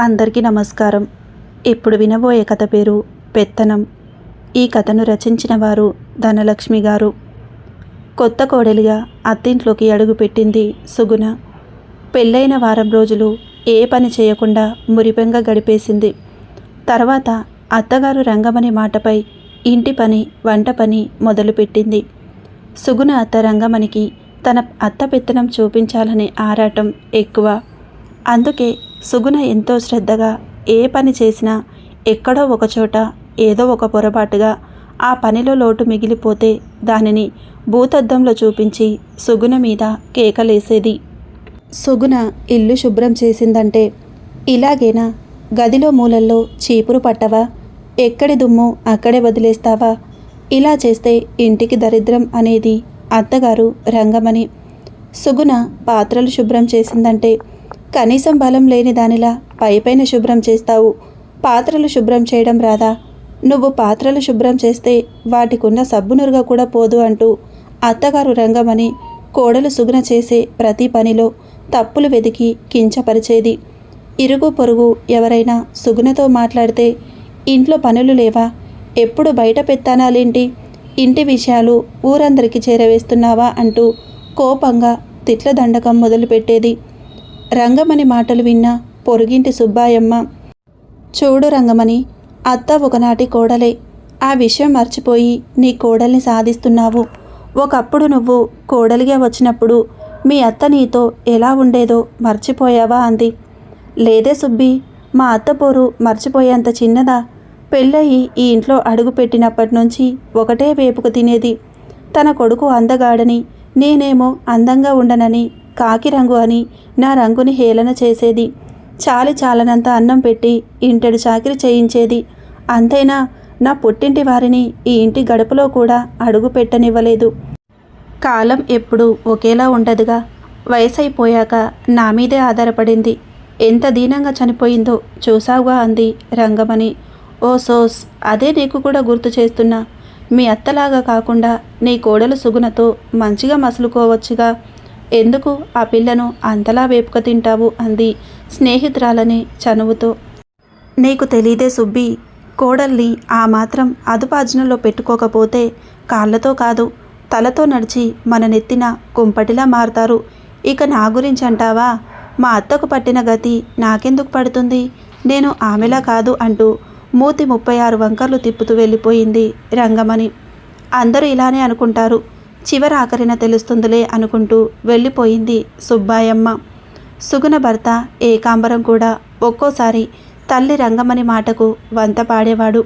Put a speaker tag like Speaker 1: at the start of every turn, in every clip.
Speaker 1: అందరికీ నమస్కారం. ఇప్పుడు వినబోయే కథ పేరు పెత్తనం. ఈ కథను రచించిన వారు ధనలక్ష్మి గారు. కొత్త కోడలిగా అత్తింట్లోకి అడుగుపెట్టింది సుగుణ. పెళ్ళైన వారం రోజులు ఏ పని చేయకుండా మురిపెంగా గడిపేసింది. తర్వాత అత్తగారు రంగమని మాటపై ఇంటి పని వంట పని మొదలుపెట్టింది. సుగుణ అత్త రంగమణికి తన అత్త పెత్తనం చూపించాలనే ఆరాటం ఎక్కువ. అందుకే సుగుణ ఎంతో శ్రద్ధగా ఏ పని చేసినా ఎక్కడో ఒకచోట ఏదో ఒక పొరపాటుగా ఆ పనిలో లోటు మిగిలిపోతే దానిని భూతద్దంలో చూపించి సుగుణ మీద కేకలేసేది. సుగుణ ఇల్లు శుభ్రం చేసిందంటే ఇలాగేనా? గదిలో మూలల్లో చీపురు పట్టవా? ఎక్కడి దుమ్ము అక్కడే వదిలేస్తావా? ఇలా చేస్తే ఇంటికి దరిద్రం అనేది అత్తగారు రంగమని. సుగుణ పాత్రలు శుభ్రం చేసిందంటే కనీసం బలం లేని దానిలా పైపైన శుభ్రం చేస్తావు. పాత్రలు శుభ్రం చేయడం రాదా? నువ్వు పాత్రలు శుభ్రం చేస్తే వాటికున్న సబ్బునురుగా కూడా పోదు అంటూ అత్తగారు రంగమని కోడలు సుగుణ చేసే ప్రతి పనిలో తప్పులు వెతికి కించపరిచేది. ఇరుగు పొరుగు ఎవరైనా సుగుణతో మాట్లాడితే ఇంట్లో పనులు లేవా? ఎప్పుడు బయట పెత్తానాలేంటి? ఇంటి విషయాలు ఊరందరికీ చేరవేస్తున్నావా? అంటూ కోపంగా తిట్ల దండకం మొదలుపెట్టేది. రంగమణి మాటలు విన్న పొరుగింటి సుబ్బాయమ్మ చూడు రంగమణి అత్త ఒకనాటి కోడలే. ఆ విషయం మర్చిపోయి నీ కోడల్ని సాధిస్తున్నావు. ఒకప్పుడు నువ్వు కోడలిగా వచ్చినప్పుడు మీ అత్త నీతో ఎలా ఉండేదో మర్చిపోయావా? అంది. లేదే సుబ్బి మా అత్త పోరు మర్చిపోయేంత చిన్నదా? పెళ్ళయి ఈ ఇంట్లో అడుగు పెట్టినప్పటి నుంచి ఒకటే వేపుకు తినేది. తన కొడుకు అందగాడని నేనేమో అందంగా ఉండనని కాకి రంగు అని నా రంగుని హేళన చేసేది. చాలి చాలనంత అన్నం పెట్టి ఇంటెడు చాకిరి చేయించేది. అంతైనా నా పుట్టింటి వారిని ఈ ఇంటి గడపలో కూడా అడుగు పెట్టనివ్వలేదు. కాలం ఎప్పుడు ఒకేలా ఉండదుగా. వయసైపోయాక నా మీదే ఆధారపడింది. ఎంత దీనంగా చనిపోయిందో చూసావుగా అంది రంగమణి. ఓ సోస్ అదే నీకు కూడా గుర్తు చేస్తున్నా. మీ అత్తలాగా కాకుండా నీ కోడలు సుగుణతో మంచిగా మసులుకోవచ్చుగా. ఎందుకు ఆ పిల్లను అంతలా వేపుక తింటావు అంది స్నేహితురాలని చనువుతో. నీకు తెలీదే సుబ్బి కోడల్ని ఆ మాత్రం అదుపాజనంలో పెట్టుకోకపోతే కాళ్ళతో కాదు తలతో నడిచి మన నెత్తిన కుంపటిలా మారతారు. ఇక నా గురించి అంటావా? మా అత్తకు పట్టిన గతి నాకెందుకు పడుతుంది? నేను ఆమెలా కాదు అంటూ మూతి ముప్పై ఆరు వంకర్లు తిప్పుతూ వెళ్ళిపోయింది రంగమణి. అందరూ ఇలానే అనుకుంటారు. చివరి ఆఖరిన తెలుస్తుందిలే అనుకుంటూ వెళ్ళిపోయింది సుబ్బాయమ్మ. సుగుణ భర్త ఏకాంబరం కూడా ఒక్కోసారి తల్లి రంగమని మాటకు వంత పాడేవాడు.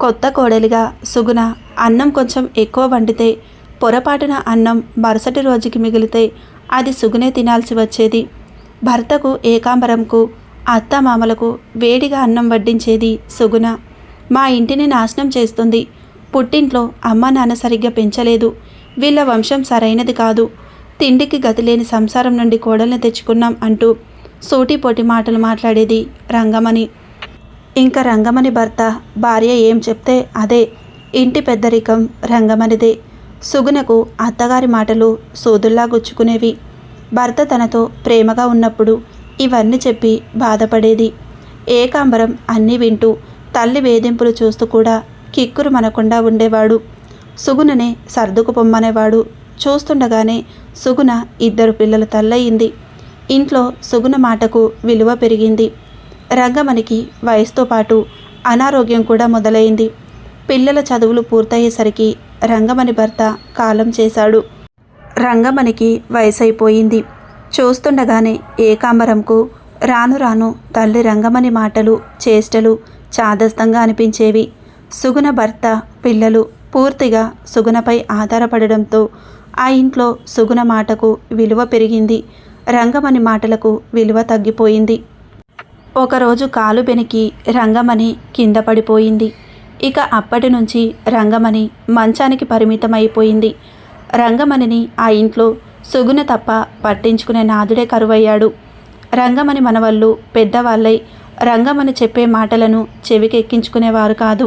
Speaker 1: కొత్త కోడలిగా సుగుణ అన్నం కొంచెం ఎక్కువ వండితే పొరపాటున అన్నం మరుసటి రోజుకి మిగిలితే అది సుగునే తినాల్సి వచ్చేది. భర్తకు ఏకాంబరంకు అత్తమామలకు వేడిగా అన్నం వడ్డించేది సుగుణ. మా ఇంటిని నాశనం చేస్తుంది. పుట్టింట్లో అమ్మ నాన్న సరిగ్గా పెంచలేదు. వీళ్ళ వంశం సరైనది కాదు. తిండికి గతిలేని సంసారం నుండి కోడల్ని తెచ్చుకున్నాం అంటూ సూటిపోటి మాటలు మాట్లాడేది రంగమణి. ఇంకా రంగమణి భర్త భార్య ఏం చెప్తే అదే. ఇంటి పెద్దరికం రంగమణిదే. సుగుణకు అత్తగారి మాటలు సోదుల్లా గుచ్చుకునేవి. భర్త తనతో ప్రేమగా ఉన్నప్పుడు ఇవన్నీ చెప్పి బాధపడేది. ఏకాంబరం అన్నీ వింటూ తల్లి వేధింపులు చూస్తూ కూడా కిక్కురు మనకుండా ఉండేవాడు. సుగుణనే సర్దుకు పొమ్మనేవాడు. చూస్తుండగానే సుగుణ ఇద్దరు పిల్లల తల్లయింది. ఇంట్లో సుగుణ మాటకు విలువ పెరిగింది. రంగమణికి వయసుతో పాటు అనారోగ్యం కూడా మొదలైంది. పిల్లల చదువులు పూర్తయ్యేసరికి రంగమణి భర్త కాలం చేశాడు. రంగమణికి వయసైపోయింది. చూస్తుండగానే ఏకాంబరంకు రాను రాను తల్లి రంగమణి మాటలు చేష్టలు చాదస్తంగా అనిపించేవి. సుగుణ భర్త పిల్లలు పూర్తిగా సుగుణపై ఆధారపడడంతో ఆ ఇంట్లో సుగుణ మాటకు విలువ పెరిగింది. రంగమణి మాటలకు విలువ తగ్గిపోయింది. ఒకరోజు కాలు బెనికి రంగమణి కింద పడిపోయింది. ఇక అప్పటి నుంచి రంగమణి మంచానికి పరిమితమైపోయింది. రంగమణిని ఆ ఇంట్లో సుగుణ తప్ప పట్టించుకునే నాదుడే కరువయ్యాడు. రంగమణి మనవళ్ళు పెద్దవాళ్ళై రంగమణి చెప్పే మాటలను చెవికెక్కించుకునేవారు కాదు.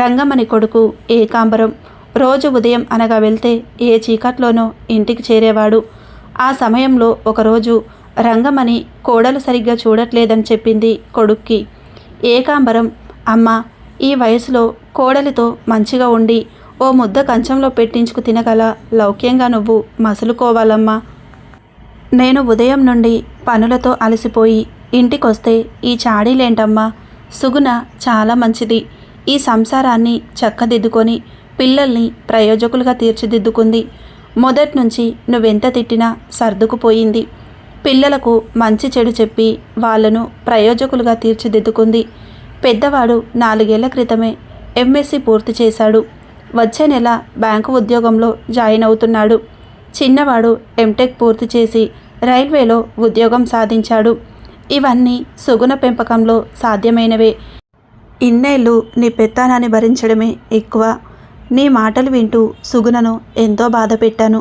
Speaker 1: రంగమణి కొడుకు ఏకాంబరం. రోజు ఉదయం అనగా వెళ్తే ఏ చీకట్లోనో ఇంటికి చేరేవాడు. ఆ సమయంలో ఒకరోజు రంగమని కోడలు సరిగ్గా చూడట్లేదని చెప్పింది కొడుక్కి. ఏకాంబరం అమ్మ ఈ వయసులో కోడలితో మంచిగా ఉండి ఓ ముద్ద కంచంలో పెట్టించుకు తినగల లౌక్యంగా నువ్వు మసులుకోవాలమ్మా. నేను ఉదయం నుండి పనులతో అలసిపోయి ఇంటికొస్తే ఈ చాడీలేంటమ్మా? సుగుణ చాలా మంచిది. ఈ సంసారాన్ని చక్కదిద్దుకొని పిల్లల్ని ప్రయోజకులుగా తీర్చిదిద్దుకుంది. మొదటి నుంచి నువ్వెంత తిట్టినా సర్దుకుపోయింది. పిల్లలకు మంచి చెడు చెప్పి వాళ్ళను ప్రయోజకులుగా తీర్చిదిద్దుకుంది. పెద్దవాడు నాలుగేళ్ళ క్రితమే ఎంఎస్సి పూర్తి చేశాడు. వచ్చే నెల బ్యాంకు ఉద్యోగంలో జాయిన్ అవుతున్నాడు. చిన్నవాడు ఎంటెక్ పూర్తి చేసి రైల్వేలో ఉద్యోగం సాధించాడు. ఇవన్నీ సుగుణ పెంపకంలో సాధ్యమైనవే. ఇన్నేళ్ళు నీ పెత్తానాన్ని భరించడమే ఎక్కువ. నీ మాటలు వింటూ సుగుణను ఎంతో బాధ పెట్టాను.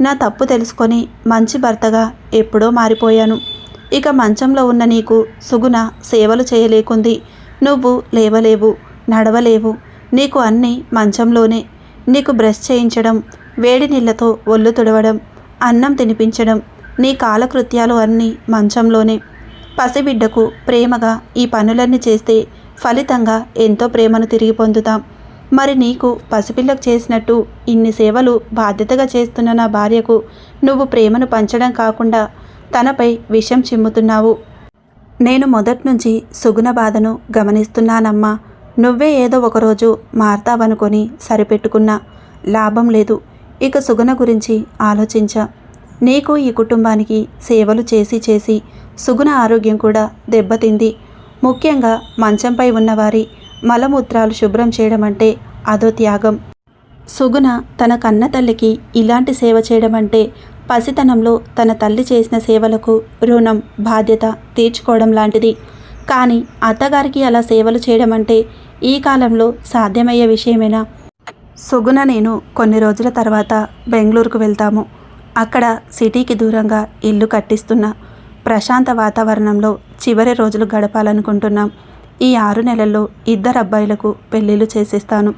Speaker 1: నా తప్పు తెలుసుకొని మంచి భర్తగా ఎప్పుడో మారిపోయాను. ఇక మంచంలో ఉన్న నీకు సుగుణ సేవలు చేయలేకుంది. నువ్వు లేవలేవు నడవలేవు. నీకు అన్నీ మంచంలోనే. నీకు బ్రష్ చేయించడం వేడి నీళ్ళతో ఒళ్ళు తుడవడం అన్నం తినిపించడం నీ కాలకృత్యాలు అన్నీ మంచంలోనే. పసిబిడ్డకు ప్రేమగా ఈ పనులన్నీ చేస్తే ఫలితంగా ఎంతో ప్రేమను తిరిగి పొందుతాం. మరి నీకు పసిపిల్లకు చేసినట్టు ఇన్ని సేవలు బాధ్యతగా చేస్తున్న నా భార్యకు నువ్వు ప్రేమను పంచడం కాకుండా తనపై విషం చిమ్ముతున్నావు. నేను మొదటి నుంచి సుగుణ బాధను గమనిస్తున్నానమ్మా. నువ్వే ఏదో ఒకరోజు మారతావనుకొని సరిపెట్టుకున్నా లాభం లేదు. ఇక సుగుణ గురించి ఆలోచించా. నీకు ఈ కుటుంబానికి సేవలు చేసి చేసి సుగుణ ఆరోగ్యం కూడా దెబ్బతింది. ముఖ్యంగా మంచంపై ఉన్నవారి మలమూత్రాలు శుభ్రం చేయడం అంటే అదో త్యాగం. సుగుణ తన కన్న తల్లికి ఇలాంటి సేవ చేయడం అంటే పసితనంలో తన తల్లి చేసిన సేవలకు రుణం బాధ్యత తీర్చుకోవడం లాంటిది. కానీ అత్తగారికి అలా సేవలు చేయడం అంటే ఈ కాలంలో సాధ్యమయ్యే విషయమేనా? సుగుణ నేను కొన్ని రోజుల తర్వాత బెంగళూరుకు వెళ్తాము. అక్కడ సిటీకి దూరంగా ఇల్లు కట్టిస్తున్న ప్రశాంత వాతావరణంలో చివరి రోజులు గడపాలనుకుంటున్నాం. ఈ ఆరు నెలల్లో ఇద్దరు అబ్బాయిలకు పెళ్ళిళ్ళు చేసేస్తాను.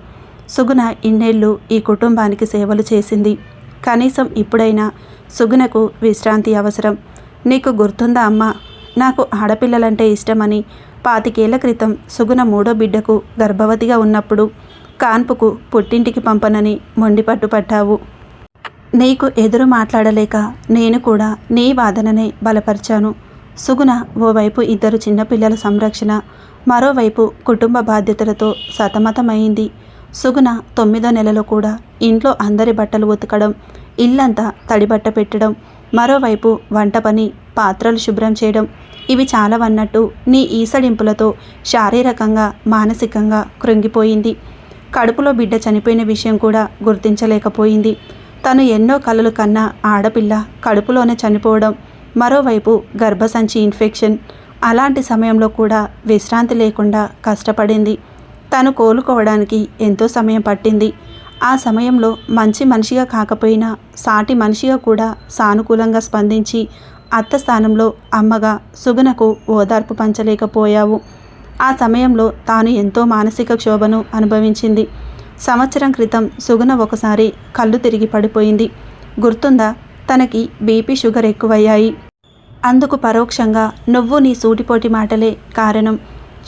Speaker 1: సుగుణ ఇన్నేళ్ళు ఈ కుటుంబానికి సేవలు చేసింది. కనీసం ఇప్పుడైనా సుగుణకు విశ్రాంతి అవసరం. నీకు గుర్తుందా అమ్మా? నాకు ఆడపిల్లలంటే ఇష్టమని పాతికేళ్ళ క్రితం సుగుణ మూడో బిడ్డకు గర్భవతిగా ఉన్నప్పుడు కాన్పుకు పుట్టింటికి పంపనని మొండిపట్టు పట్టావు. నీకు ఎదురు మాట్లాడలేక నేను కూడా నీ వాదననే బలపరిచాను. సుగుణ ఓవైపు ఇద్దరు చిన్నపిల్లల సంరక్షణ మరోవైపు కుటుంబ బాధ్యతలతో సతమతమైంది. సుగుణ తొమ్మిదో నెలలో కూడా ఇంట్లో అందరి బట్టలు ఉతకడం ఇల్లంతా తడిబట్ట పెట్టడం మరోవైపు వంట పని పాత్రలు శుభ్రం చేయడం ఇవి చాలవన్నట్టు నీ ఈసడింపులతో శారీరకంగా మానసికంగా కృంగిపోయింది. కడుపులో బిడ్డ చనిపోయిన విషయం కూడా గుర్తించలేకపోయింది. తను ఎన్నో కలలు కన్నా ఆడపిల్ల కడుపులోనే చనిపోవడం మరోవైపు గర్భసంచి ఇన్ఫెక్షన్ అలాంటి సమయంలో కూడా విశ్రాంతి లేకుండా కష్టపడింది. తను కోలుకోవడానికి ఎంతో సమయం పట్టింది. ఆ సమయంలో మంచి మనిషిగా కాకపోయినా సాటి మనిషిగా కూడా సానుకూలంగా స్పందించి అత్త స్థానంలో అమ్మగా సుగుణకు ఓదార్పు పంచలేకపోయావు. ఆ సమయంలో తాను ఎంతో మానసిక క్షోభను అనుభవించింది. సంవత్సరం క్రితం సుగుణ ఒకసారి కళ్ళు తిరిగి పడిపోయింది. గుర్తుందా? తనకి బీపీ షుగర్ ఎక్కువయ్యాయి. అందుకు పరోక్షంగా నువ్వు నీ సూటిపోటి మాటలే కారణం.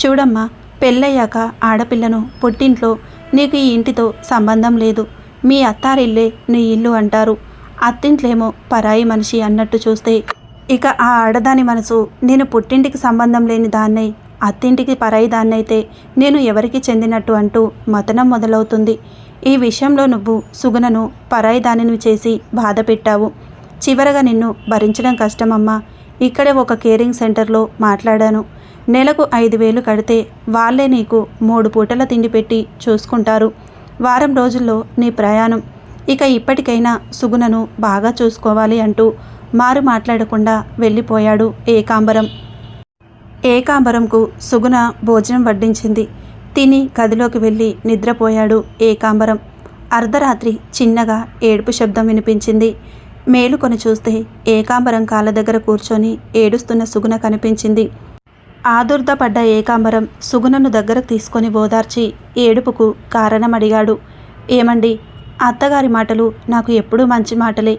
Speaker 1: చూడమ్మా పెళ్ళయ్యాక ఆడపిల్లను పుట్టింట్లో నీకు ఈ ఇంటితో సంబంధం లేదు. మీ అత్తారిల్లే నీ ఇల్లు అంటారు. అత్తింట్లేమో పరాయి మనిషి అన్నట్టు చూస్తే. ఇక ఆ ఆడదాని మనసు నేను పుట్టింటికి సంబంధం లేని దాన్నై అత్తింటికి పరాయి దాన్నైతే నేను ఎవరికి చెందినట్టు అంటూ మతనం మొదలవుతుంది. ఈ విషయంలో నువ్వు సుగుణను పరాయి దానిని చేసి బాధ పెట్టావు చివరగా నిన్ను భరించడం కష్టమమ్మా. ఇక్కడే ఒక కేరింగ్ సెంటర్లో మాట్లాడాను. నెలకు ఐదు వేలు కడితే వాళ్ళే నీకు మూడు పూటల తిండి పెట్టి చూసుకుంటారు. వారం రోజుల్లో నీ ప్రయాణం. ఇక ఇప్పటికైనా సుగుణను బాగా చూసుకోవాలి అంటూ మారు మాట్లాడకుండా వెళ్ళిపోయాడు ఏకాంబరం. ఏకాంబరంకు సుగుణ భోజనం వడ్డించింది. తిని గదిలోకి వెళ్ళి నిద్రపోయాడు ఏకాంబరం. అర్ధరాత్రి చిన్నగా ఏడుపు శబ్దం వినిపించింది. మేలుకొని చూస్తే ఏకాంబరం కాళ్ళ దగ్గర కూర్చొని ఏడుస్తున్న సుగుణ కనిపించింది. ఆదుర్దపడ్డ ఏకాంబరం సుగుణను దగ్గరకు తీసుకొని ఓదార్చి ఏడుపుకు కారణం అడిగాడు ఏమండి అత్తగారి మాటలు నాకు ఎప్పుడూ మంచి మాటలే.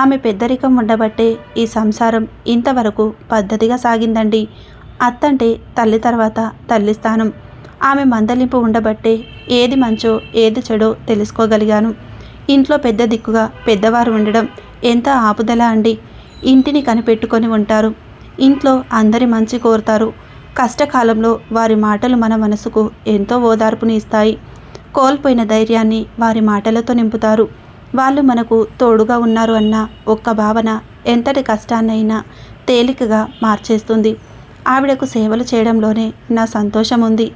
Speaker 1: ఆమె పెద్దరికం ఉండబట్టే ఈ సంసారం ఇంతవరకు పద్ధతిగా సాగిందండి. అత్తంటే తల్లి తర్వాత తల్లి స్థానం. ఆమె మందలింపు ఉండబట్టే ఏది మంచో ఏది చెడో తెలుసుకోగలిగాను. ఇంట్లో పెద్ద దిక్కుగా పెద్దవారు ఉండడం ఎంత ఆపుదల అండి. ఇంటిని కనిపెట్టుకొని ఉంటారు. ఇంట్లో అందరి మంచి కోరుతారు. కష్టకాలంలో వారి మాటలు మన మనసుకు ఎంతో ఓదార్పుని ఇస్తాయి. కోల్పోయిన ధైర్యాన్ని వారి మాటలతో నింపుతారు. వాళ్ళు మనకు తోడుగా ఉన్నారు అన్న ఒక్క భావన ఎంతటి కష్టాన్నైనా తేలికగా మార్చేస్తుంది. ఆవిడకు సేవలు చేయడంలోనే నా సంతోషం ఉంది.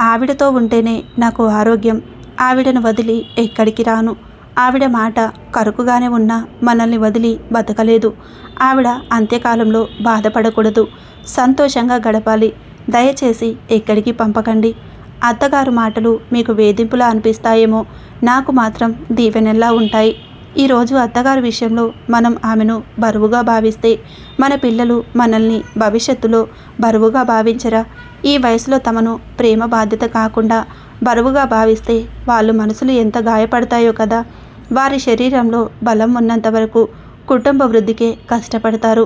Speaker 1: ఆవిడతో ఉంటేనే నాకు ఆరోగ్యం. ఆవిడను వదిలి ఎక్కడికి రాను. ఆవిడ మాట కరుకుగానే ఉన్నా మనల్ని వదిలి బతకలేదు. ఆవిడ అంత్యకాలంలో బాధపడకూడదు. సంతోషంగా గడపాలి. దయచేసి ఎక్కడికి పంపకండి. అత్తగారు మాటలు మీకు వేధింపులా అనిపిస్తాయేమో. నాకు మాత్రం దీవెనల్లా ఉంటాయి. ఈరోజు అత్తగారి విషయంలో మనం ఆమెను బరువుగా భావిస్తే మన పిల్లలు మనల్ని భవిష్యత్తులో బరువుగా భావించరా? ఈ వయసులో తమను ప్రేమ బాధ్యత కాకుండా బరువుగా భావిస్తే వాళ్ళు మనసులు ఎంత గాయపడతాయో కదా? వారి శరీరంలో బలం ఉన్నంత వరకు కుటుంబ వృద్ధికే కష్టపడతారు.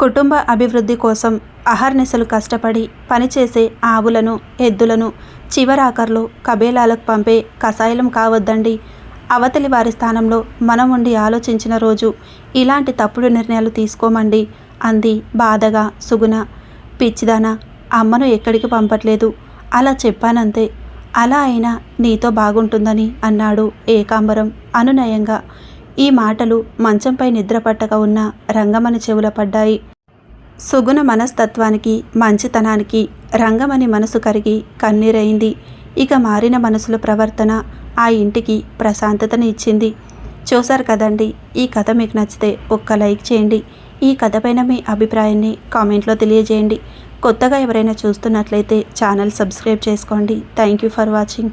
Speaker 1: కుటుంబ అభివృద్ధి కోసం అహర్నిశలు కష్టపడి పనిచేసే ఆవులను ఎద్దులను చివరాఖర్లో కబేలాలకు పంపే కషాయలం కావద్దండి. అవతలి వారి స్థానంలో మనం ఉండి ఆలోచించిన రోజు ఇలాంటి తప్పుడు నిర్ణయాలు తీసుకోమండి అంది బాధగా సుగుణ. పిచ్చిదానా అమ్మను ఎక్కడికి పంపట్లేదు. అలా చెప్పానంతే. అలా అయినా నీతో బాగుంటుందని అన్నాడు ఏకాంబరం అనునయంగా. ఈ మాటలు మంచంపై నిద్రపట్టక ఉన్న రంగమని చెవుల పడ్డాయి. సుగుణ మనస్తత్వానికి మంచితనానికి రంగమని మనసు కరిగి కన్నీరైంది. ఇక మారిన మనసుల ప్రవర్తన ఆ ఇంటికి ప్రశాంతతని ఇచ్చింది. చూశారు కదండి ఈ కథ మీకు నచ్చితే ఒక్క లైక్ చేయండి. ఈ కథపైన మీ అభిప్రాయాన్ని కామెంట్లో తెలియజేయండి. కొత్తగా ఎవరైనా చూస్తున్నట్లయితే ఛానల్ సబ్స్క్రైబ్ చేసుకోండి. Thank you for watching